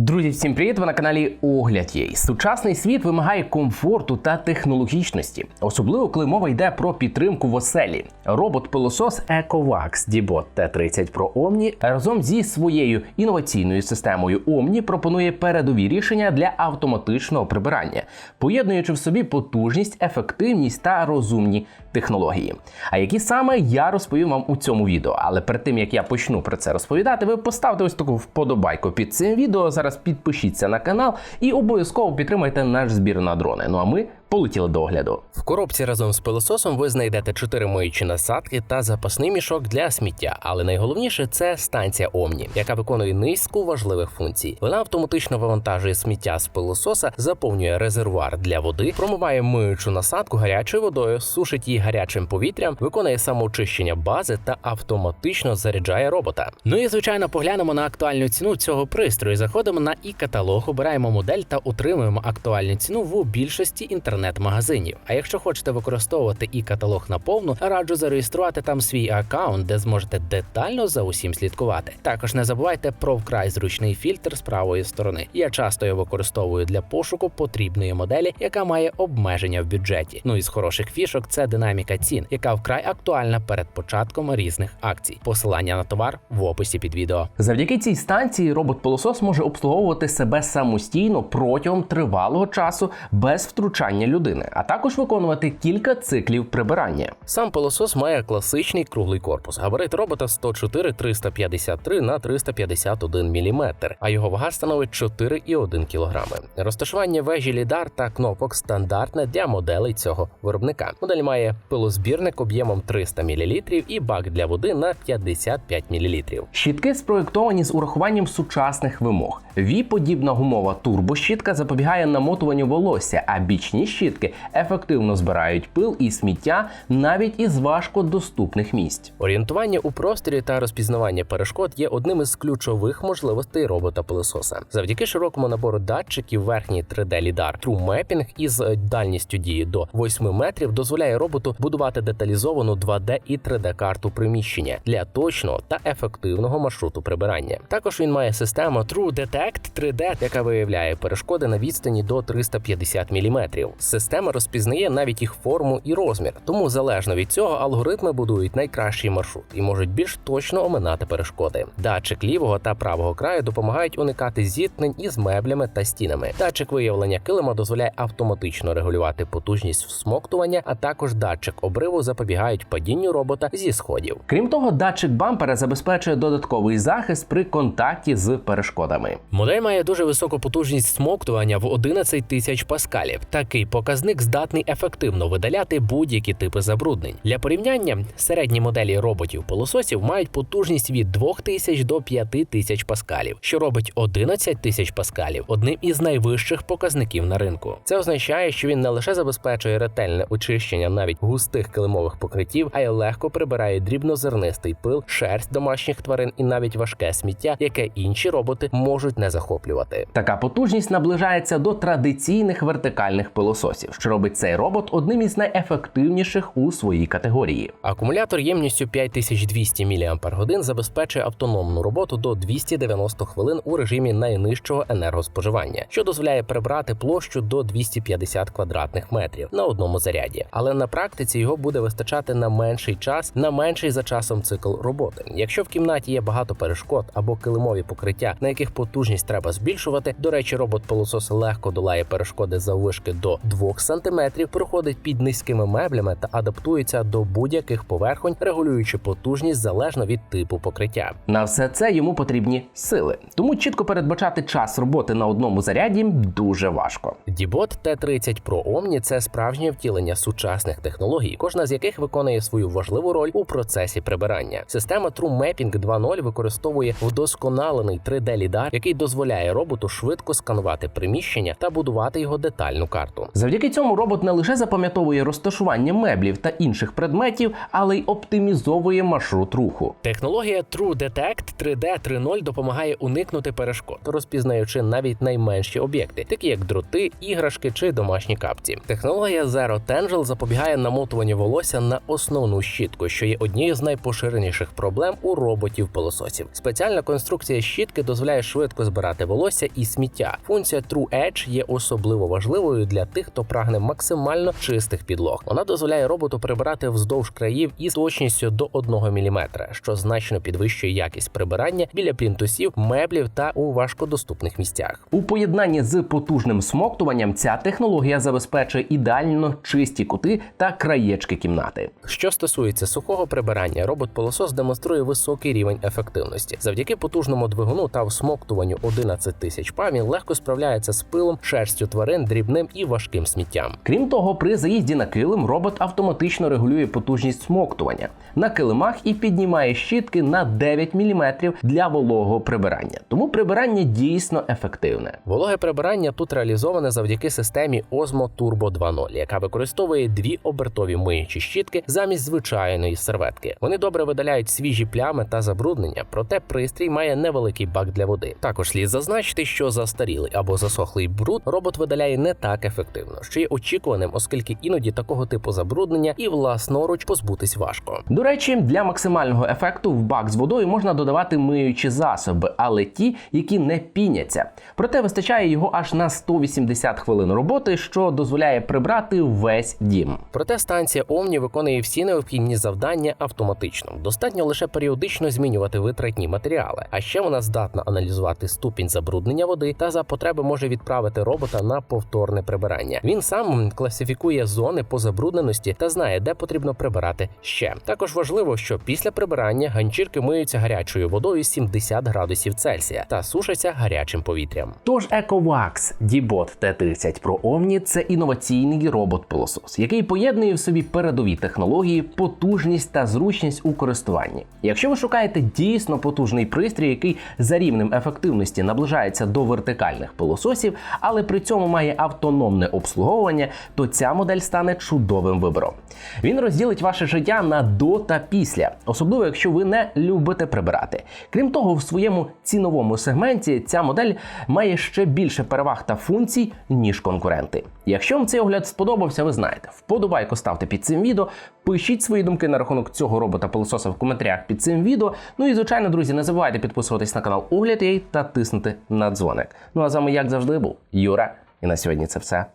Друзі, всім привіт! Ви на каналі Огляд Єй. Сучасний світ вимагає комфорту та технологічності, особливо коли мова йде про підтримку в оселі. Робот-пилосос EcoVax Dibot T30 Pro Omni разом зі своєю інноваційною системою Omni пропонує передові рішення для автоматичного прибирання, поєднуючи в собі потужність, ефективність та розумні технології. А які саме я розповім вам у цьому відео. Але перед тим як я почну про це розповідати, ви поставте ось таку вподобайку під цим відео. Зараз підпишіться на канал і обов'язково підтримайте наш збір на дрони. Ну а ми полетіли до огляду. В коробці разом з пилососом ви знайдете 4 миючі насадки та запасний мішок для сміття. Але найголовніше це станція Omni, яка виконує низку важливих функцій. Вона автоматично вивантажує сміття з пилососа, заповнює резервуар для води, промиває миючу насадку гарячою водою, сушить її гарячим повітрям, виконує самоочищення бази та автоматично заряджає робота. Ну і звичайно, поглянемо на актуальну ціну цього пристрою. Заходимо на і каталог, обираємо модель та отримуємо актуальну ціну в більшості інтернет-магазинів. А якщо хочете використовувати і каталог наповну, раджу зареєструвати там свій аккаунт, де зможете детально за усім слідкувати. Також не забувайте про вкрай зручний фільтр з правої сторони. Я часто його використовую для пошуку потрібної моделі, яка має обмеження в бюджеті. Ну і з хороших фішок це динаміка цін, яка вкрай актуальна перед початком різних акцій. Посилання на товар в описі під відео. Завдяки цій станції робот-пилосос може обслуговувати себе самостійно протягом тривалого часу без втручання людини, а також виконувати кілька циклів прибирання. Сам пилосос має класичний круглий корпус. Габарит робота 104 353 на 351 мм, а його вага становить 4,1 кг. Розташування вежі лідар та кнопок стандартне для моделей цього виробника. Модель має пилозбірник об'ємом 300 мл і бак для води на 55 мл. Щітки спроєктовані з урахуванням сучасних вимог. Ві-подібна гумова турбощітка запобігає намотуванню волосся, а бічні щітки ефективно збирають пил і сміття навіть із важкодоступних місць. Орієнтування у просторі та розпізнавання перешкод є одним із ключових можливостей робота пилососа. Завдяки широкому набору датчиків верхній 3D лідар True Mapping із е, дальністю дії до 8 метрів дозволяє роботу будувати деталізовану 2D і 3D карту приміщення для точного та ефективного маршруту прибирання. Також він має систему True Detect 3D, яка виявляє перешкоди на відстані до 350 мм. Система розпізнає навіть їх форму і розмір, тому залежно від цього алгоритми будують найкращий маршрут і можуть більш точно оминати перешкоди. Датчик лівого та правого краю допомагають уникати зіткнень із меблями та стінами. Датчик виявлення килима дозволяє автоматично регулювати потужність всмоктування, а також датчик обриву запобігають падінню робота зі сходів. Крім того, датчик бампера забезпечує додатковий захист при контакті з перешкодами. Модель має дуже високу потужність смоктування в 11 тисяч паскалів. Такий показник здатний ефективно видаляти будь-які типи забруднень. Для порівняння середні моделі роботів пилососів мають потужність від 2000 до 5000 паскалів, що робить 11 тисяч паскалів одним із найвищих показників на ринку. Це означає, що він не лише забезпечує ретельне очищення навіть густих килимових покриттів, а й легко прибирає дрібнозернистий пил, шерсть домашніх тварин і навіть важке сміття, яке інші роботи можуть не захоплювати. Така потужність наближається до традиційних вертикальних пилососів, що робить цей робот одним із найефективніших у своїй категорії. Акумулятор ємністю 5200 мАч забезпечує автономну роботу до 290 хвилин у режимі найнижчого енергоспоживання, що дозволяє прибрати площу до 250 квадратних метрів на одному заряді. Але на практиці його буде вистачати на менший час, на менший за часом цикл роботи. Якщо в кімнаті є багато перешкод або килимові покриття, на яких потужність треба збільшувати. До речі, робот-пилосос легко долає перешкоди заввишки до 2 см, проходить під низькими меблями та адаптується до будь-яких поверхонь, регулюючи потужність залежно від типу покриття. На все це йому потрібні сили, тому чітко передбачати час роботи на одному заряді дуже важко. Дібот T30 Pro Omni – це справжнє втілення сучасних технологій, кожна з яких виконує свою важливу роль у процесі прибирання. Система True Mapping 2.0 використовує вдосконалений 3D лідар, який дозволяє роботу швидко сканувати приміщення та будувати його детальну карту. Завдяки цьому робот не лише запам'ятовує розташування меблів та інших предметів, але й оптимізовує маршрут руху. Технологія True Detect 3D 3.0 допомагає уникнути перешкод, розпізнаючи навіть найменші об'єкти, такі як дроти, іграшки чи домашні капці. Технологія Zero Tangel запобігає намотуванню волосся на основну щітку, що є однією з найпоширеніших проблем у роботів пилососів. Спеціальна конструкція щітки дозволяє швидко збирати волосся і сміття. Функція True Edge є особливо важливою для тих, хто прагне максимально чистих підлог. Вона дозволяє роботу прибирати вздовж країв із точністю до 1 мм, що значно підвищує якість прибирання біля плінтусів, меблів та у важкодоступних місцях. У поєднанні з потужним смоктуванням ця технологія забезпечує ідеально чисті кути та краєчки кімнати. Що стосується сухого прибирання, робот-пилосос демонструє високий рівень ефективності. Завдяки потужному двигуну та всмоктуванню 11 тисяч па він легко справляється з пилом, шерстю тварин, дрібним і важким сміттям. Крім того, при заїзді на килим робот автоматично регулює потужність смоктування на килимах і піднімає щітки на 9 мм для вологого прибирання. Тому прибирання дійсно ефективне. Вологе прибирання тут реалізоване завдяки системі Osmo Turbo 2.0, яка використовує дві обертові миючі щітки замість звичайної серветки. Вони добре видаляють свіжі плями та забруднення, проте пристрій має невеликий бак для води. Також слід зазначити, що застарілий або засохлий бруд робот видаляє не так ефективно, що є очікуваним, оскільки іноді такого типу забруднення і власноруч позбутись важко. До речі, для максимального ефекту в бак з водою можна додавати миючі засоби, але ті, які не піняться. Проте вистачає його аж на 180 хвилин роботи, що дозволяє прибрати весь дім. Проте станція Omni виконує всі необхідні завдання автоматично. Достатньо лише періодично змінювати витратні матеріали. А ще вона здатна аналізувати ступінь забруднення води та за потреби може відправити робота на повторне прибирання. Він сам класифікує зони по забрудненості та знає, де потрібно прибирати ще. Також важливо, що після прибирання ганчірки миються гарячою водою 70 градусів Цельсія та сушаться гарячим повітрям. Тож EcoVax D-Bot T30 Pro Omni – це інноваційний робот-пилосос, який поєднує в собі передові технології, потужність та зручність у користуванні. Якщо ви шукаєте дійсно потужний пристрій, який за рівнем ефективності наближається до вертикальних пилососів, але при цьому має автономне обслуговування, то ця модель стане чудовим вибором. Він розділить ваше життя на до та після, особливо якщо ви не любите прибирати. Крім того, в своєму ціновому сегменті ця модель має ще більше переваг та функцій, ніж конкуренти. Якщо вам цей огляд сподобався, ви знаєте, вподобайку ставте під цим відео, пишіть свої думки на рахунок цього робота пилососа в коментарях під цим відео. Ну і звичайно, друзі, не забувайте підписуватись на канал Огляд.ua та тиснути на дзвоник. Ну а з вами, як завжди, був Юра. І на сьогодні це все.